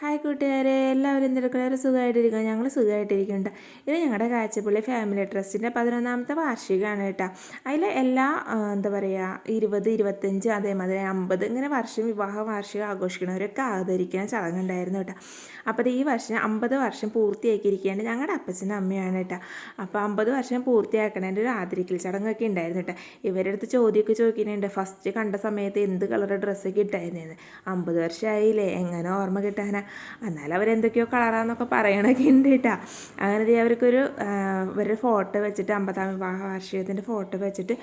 Hi കൂട്ടുകാരെ എല്ലാവരും എന്തെടുക്കണം സുഖമായിട്ടിരിക്കുക ഞങ്ങൾ സുഖമായിട്ടിരിക്കുന്നുണ്ട്. ഇത് ഞങ്ങളുടെ കാഴ്ചപ്പള്ളി ഫാമിലി ട്രസ്റ്റിന്റെ പതിനൊന്നാമത്തെ വാർഷികമാണ് കേട്ടോ. അതിൽ എല്ലാ എന്താ പറയുക ഇരുപത് ഇരുപത്തഞ്ച് അതേമാതിരി അമ്പത് ഇങ്ങനെ വർഷം വിവാഹ വാർഷികം ആഘോഷിക്കണവരൊക്കെ ആദരിക്കുന്ന ചടങ്ങുണ്ടായിരുന്നു കേട്ടോ. അപ്പോൾ ഈ വർഷം അമ്പത് വർഷം പൂർത്തിയാക്കിയിരിക്കുകയാണ് ഞങ്ങളുടെ അപ്പച്ചനും അമ്മയാണ് കേട്ടോ. അപ്പോൾ അമ്പത് വർഷം പൂർത്തിയാക്കണതിന്റെ ഒരു ആദരിക്കൽ ചടങ്ങൊക്കെ ഉണ്ടായിരുന്നു കേട്ടോ. ഇവരുടെ അടുത്ത് ചോദ്യമൊക്കെ ചോദിക്കുന്നുണ്ട് ഫസ്റ്റ് കണ്ട സമയത്ത് എന്ത് കളർ ഡ്രസ്സൊക്കെ ഇട്ടായിരുന്നു അമ്പത് വർഷമായില്ലേ എങ്ങനെ ഓർമ്മ കിട്ടാനാ? എന്നാൽ അവരെന്തൊക്കെയോ കളറാന്നൊക്കെ പറയണൊക്കെ ഉണ്ട് കേട്ടോ അങ്ങനെ അവർക്കൊരു ഒരു ഫോട്ടോ വെച്ചിട്ട് അമ്പതാം വിവാഹ വാർഷികത്തിന്റെ ഫോട്ടോ വെച്ചിട്ട്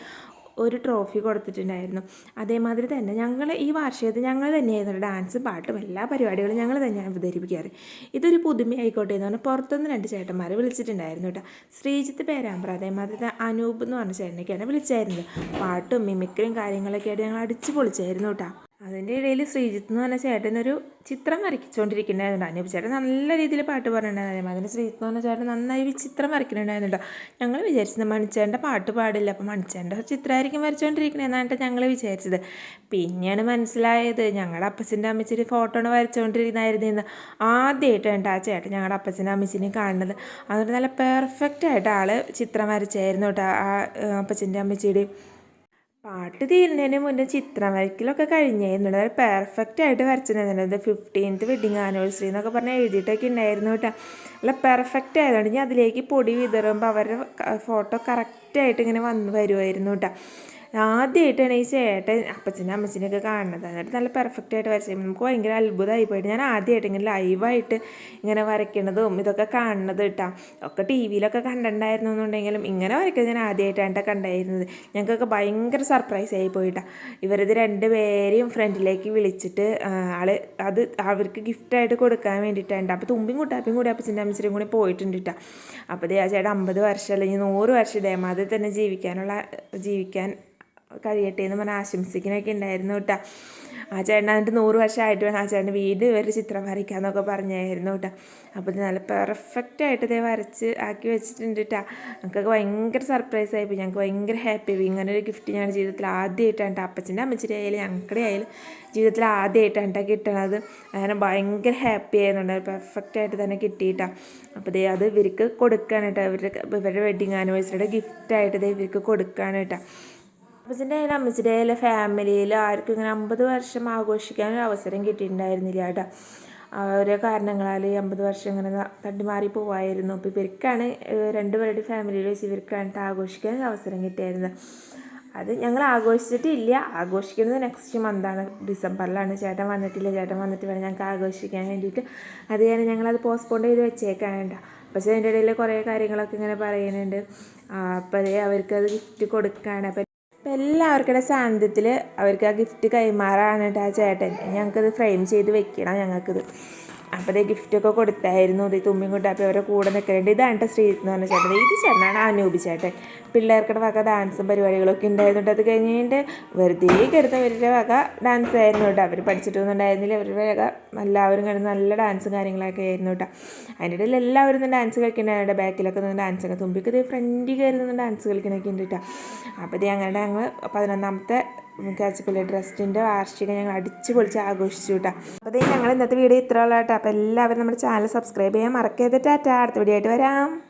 ഒരു ട്രോഫി കൊടുത്തിട്ടുണ്ടായിരുന്നു. അതേമാതിരി തന്നെ ഞങ്ങൾ ഈ വാർഷികത്തിൽ ഞങ്ങൾ തന്നെയായിരുന്നു ഡാൻസ് പാട്ടും എല്ലാ പരിപാടികളും ഞങ്ങൾ തന്നെയാണ് അവതരിപ്പിക്കാറ്. ഇതൊരു പുതുമയായിക്കോട്ടെ എന്ന് പറഞ്ഞാൽ പുറത്തുനിന്ന് രണ്ട് ചേട്ടന്മാരെ വിളിച്ചിട്ടുണ്ടായിരുന്നു കേട്ടോ ശ്രീജിത്ത് പേരാമ്പ്ര അതേമാതിരി അനൂപ് എന്ന് പറഞ്ഞ ചേട്ടനൊക്കെയാണ് വിളിച്ചായിരുന്നത്. പാട്ടും മിമിക്രിയും കാര്യങ്ങളൊക്കെ ആയിട്ട് ഞങ്ങൾ അടിച്ചു പൊളിച്ചായിരുന്നു കേട്ടോ അതിന്റെ ഇടയിൽ ശ്രീജിത്ത് എന്ന് പറഞ്ഞ ചേട്ടനൊരു ചിത്രം വരയ്ച്ചുകൊണ്ടിരിക്കുന്നുണ്ടായിരുന്നു. അനൂപ് ചേട്ടൻ നല്ല രീതിയിൽ പാട്ട് പറഞ്ഞിട്ടുണ്ടായിരുന്നു അതിന് ശ്രീജിത്ത് എന്ന് പറഞ്ഞ ചേട്ടൻ നന്നായി ചിത്രം വരയ്ക്കുന്നുണ്ടായിരുന്നുണ്ടോ ഞങ്ങൾ വിചാരിച്ചത് മണിച്ചേന്റെ പാട്ട് പാടില്ല. അപ്പോൾ മണിച്ചേന്റെ ചിത്രമായിരിക്കും വരച്ചുകൊണ്ടിരിക്കണേന്നാണ് ഞങ്ങൾ വിചാരിച്ചത്. പിന്നെയാണ് മനസ്സിലായത് ഞങ്ങളുടെ അപ്പച്ചന്റെ അമ്മച്ചിരി ഫോട്ടോ ആദ്യമായിട്ട് ആദ്യമായിട്ടാണ് ആ ചേട്ടൻ ഞങ്ങളുടെ അപ്പച്ചന്റെ അമ്മച്ചിനെ കാണുന്നത്. അതുകൊണ്ട് നല്ല പെർഫെക്റ്റ് ആയിട്ട് ആൾ ചിത്രം വരച്ചായിരുന്നു കേട്ടോ ആ അപ്പച്ചന്റെ അമ്മച്ചിയുടെയും പാട്ട് തീരുന്നതിന് മുന്നേ ചിത്രം വരയ്ക്കലൊക്കെ കഴിഞ്ഞായിരുന്നു അത് പെർഫെക്റ്റ് ആയിട്ട് വരച്ചിട്ടുണ്ടായിരുന്നത് ഫിഫ്റ്റീൻത്ത് വെഡിങ് ആനിവേഴ്സറി എന്നൊക്കെ പറഞ്ഞ് എഴുതിയിട്ടൊക്കെ ഉണ്ടായിരുന്നു കേട്ടോ. അല്ല പെർഫെക്റ്റ് ആയതുകൊണ്ട് ഞാൻ അതിലേക്ക് പൊടി വിതറുമ്പോൾ അവരുടെ ഫോട്ടോ കറക്റ്റായിട്ട് ഇങ്ങനെ വന്ന് വരുമായിരുന്നു കേട്ടോ. ആദ്യമായിട്ടാണ് ഈ ചേട്ടൻ അപ്പച്ചനും അമ്മച്ചനെയൊക്കെ കാണുന്നത് എന്നിട്ട് നല്ല പെർഫെക്റ്റ് ആയിട്ട് വരച്ചു. നമുക്ക് ഭയങ്കര അത്ഭുതമായി പോയിട്ട് ഞാൻ ആദ്യമായിട്ട് ഇങ്ങനെ ലൈവായിട്ട് ഇങ്ങനെ വരയ്ക്കണതും ഇതൊക്കെ കാണുന്നത് കേട്ടോ ഒക്കെ ടി വിയിലൊക്കെ കണ്ടിട്ടുണ്ടായിരുന്നു എന്നുണ്ടെങ്കിലും ഇങ്ങനെ വരയ്ക്കുന്നത് ഞാൻ ആദ്യമായിട്ടാണ് ട്ടോ കണ്ടായിരുന്നത്. ഞങ്ങൾക്കൊക്കെ ഭയങ്കര സർപ്രൈസ് ആയി പോയിട്ടാ ഇവരിത് രണ്ട് പേരെയും ഫ്രണ്ടിലേക്ക് വിളിച്ചിട്ട് ആൾ അത് അവർക്ക് ഗിഫ്റ്റായിട്ട് കൊടുക്കാൻ വേണ്ടിയിട്ടുണ്ട് അപ്പോൾ തുമ്പിയും കുട്ടാപ്പിയും കൂടി അപ്പച്ചന്റെ അമ്മച്ചിനും കൂടി പോയിട്ടുണ്ട് കേട്ടോ അപ്പോൾ ദേ ആ ചേട്ടൻ അമ്പത് വർഷം അല്ലെങ്കിൽ നൂറ് വർഷം ഇതേമാതിരി തന്നെ ജീവിക്കാനുള്ള ജീവിക്കാൻ കഴിയട്ടെ എന്ന് പറഞ്ഞാൽ ആശംസിക്കുന്നൊക്കെ ഉണ്ടായിരുന്നു കേട്ടോ. ആ ചേട്ടൻ എന്നിട്ട് നൂറ് വർഷമായിട്ട് വേണം ആ ചേട്ടൻ വീട് ഒരു ചിത്രം വരയ്ക്കാന്നൊക്കെ പറഞ്ഞായിരുന്നു കേട്ടോ. അപ്പോൾ ഇത് നല്ല പെർഫെക്റ്റ് ആയിട്ട് ഇതേ വരച്ച് ആക്കി വെച്ചിട്ടുണ്ട് കേട്ടോ. ഞങ്ങൾക്കൊക്കെ ഭയങ്കര സർപ്രൈസ് ആയിപ്പോയി ഞങ്ങൾക്ക് ഭയങ്കര ഹാപ്പി ആയി ഇങ്ങനെ ഒരു ഗിഫ്റ്റ് ഞങ്ങളുടെ ജീവിതത്തിൽ ആദ്യമായിട്ടാണ് അപ്പച്ചന്റെ അമ്മച്ചിന്റെ ആയാലും ഞങ്ങളുടെ ആയാലും ജീവിതത്തിൽ ആദ്യമായിട്ടാണ് കേട്ടോ കിട്ടണത്. അങ്ങനെ ഭയങ്കര ഹാപ്പി ആയിരുന്നുണ്ട് പെർഫെക്റ്റ് ആയിട്ട് തന്നെ കിട്ടിയിട്ടാ. അപ്പോൾ ദേ അത് ഇവർക്ക് കൊടുക്കുകയാണ് കേട്ടോ. ഇവരുടെ ഇവരുടെ വെഡിങ് ആനിവേഴ്സറിയുടെ ഗിഫ്റ്റായിട്ട് ദേ ഇവർക്ക് കൊടുക്കുകയാണ് കേട്ടോ. അപ്പച്ചന്റെ അതിൽ അമ്മച്ചിന്റെ അതിലെ ഫാമിലിയിൽ ആർക്കും ഇങ്ങനെ അമ്പത് വർഷം ആഘോഷിക്കാൻ ഒരു അവസരം കിട്ടിയിട്ടുണ്ടായിരുന്നില്ല കേട്ടോ. ഓരോ കാരണങ്ങളാൽ ഈ അമ്പത് വർഷം ഇങ്ങനെ തട്ടി തട്ടിമാറി പോവായിരുന്നു. അപ്പോൾ ഇവർക്കാണ് രണ്ടുപേരുടെ ഫാമിലിയിൽ വെച്ച് ഇവർക്കാണ് ആഘോഷിക്കാൻ ഒരു അവസരം കിട്ടിയായിരുന്നത് അത് ഞങ്ങൾ ആഘോഷിച്ചിട്ടില്ല. ആഘോഷിക്കുന്നത് നെക്സ്റ്റ് മന്താണ് ഡിസംബറിലാണ്. ചേട്ടൻ വന്നിട്ടില്ല. ചേട്ടൻ വന്നിട്ട് വേണം ഞങ്ങൾക്ക് ആഘോഷിക്കാൻ വേണ്ടിയിട്ട്. അത് കാരണം ഞങ്ങളത് പോസ്റ്റ്പോൺ ചെയ്ത് വെച്ചേക്കാൻ വേണ്ട പക്ഷേ അതിന്റെ ഇടയിൽ കുറേ കാര്യങ്ങളൊക്കെ ഇങ്ങനെ പറയുന്നുണ്ട് അപ്പോൾ അതേ അവർക്കത് ഗിഫ്റ്റ് കൊടുക്കുകയാണ് അപ്പം അപ്പം എല്ലാവർക്കുടെ സാന്നിധ്യത്തിൽ അവർക്ക് ആ ഗിഫ്റ്റ് കൈമാറാനായിട്ട് ആ ചേട്ടൻ ഞങ്ങൾക്കത് ഫ്രെയിം ചെയ്ത് വെക്കണം ഞങ്ങൾക്കിത്. അപ്പോൾ അതേ ഗിഫ്റ്റൊക്കെ കൊടുത്തായിരുന്നു. ഇത് തുമ്മിയും കുട്ടാപ്പി അവരെ കൂടെ നിൽക്കേണ്ടത് ഇതാണ് കേട്ടോ ശ്രീജിത്ത് എന്ന് പറഞ്ഞ ചേട്ടൻ. ഇത് ചേട്ടനാണ് അനൂപി ചേട്ടൻ. പിള്ളേർക്കുടെ വക ഡാൻസും പരിപാടികളൊക്കെ ഉണ്ടായിരുന്നുണ്ട് അത് കഴിഞ്ഞിട്ട് വെറുതെ കെടുത്തവരുടെ വക ഡാൻസ് ആയിരുന്നു കേട്ടോ. അവർ പഠിച്ചിട്ടൊന്നും ഉണ്ടായിരുന്നില്ല. അവരുടെ വക എല്ലാവരും കിടന്ന് നല്ല ഡാൻസും കാര്യങ്ങളൊക്കെ ആയിരുന്നു കേട്ടോ. അതിന്റെ ഇടയിൽ എല്ലാവരും ഒന്ന് ഡാൻസ് കളിക്കുന്നുണ്ട് ബാക്കിലൊക്കെ നിന്ന് ഡാൻസ് ഒക്കെ. തുമ്പിക്ക് ഇത് ഫ്രണ്ടിൽ കയറി നിന്ന് ഡാൻസ് കളിക്കണൊക്കെ ഉണ്ട് കേട്ടോ. അപ്പോൾ ഇത് ഞങ്ങളുടെ ഞങ്ങൾ പതിനൊന്നാമത്തെ കാച്ചിപ്പള്ളി ട്രസ്റ്റിന്റെ വാർഷികം ഞങ്ങൾ അടിച്ച് പൊളിച്ച് ആഘോഷിച്ചു കേട്ടോ അപ്പോൾ ഞങ്ങൾ ഇന്നത്തെ വീഡിയോ ഇത്ര ഉള്ള കേട്ടോ അപ്പോൾ എല്ലാവരും നമ്മുടെ ചാനൽ സബ്സ്ക്രൈബ് ചെയ്യാൻ മറക്കരുത് ടാറ്റാ അടുത്ത വീഡിയോ ആയിട്ട് വരാം.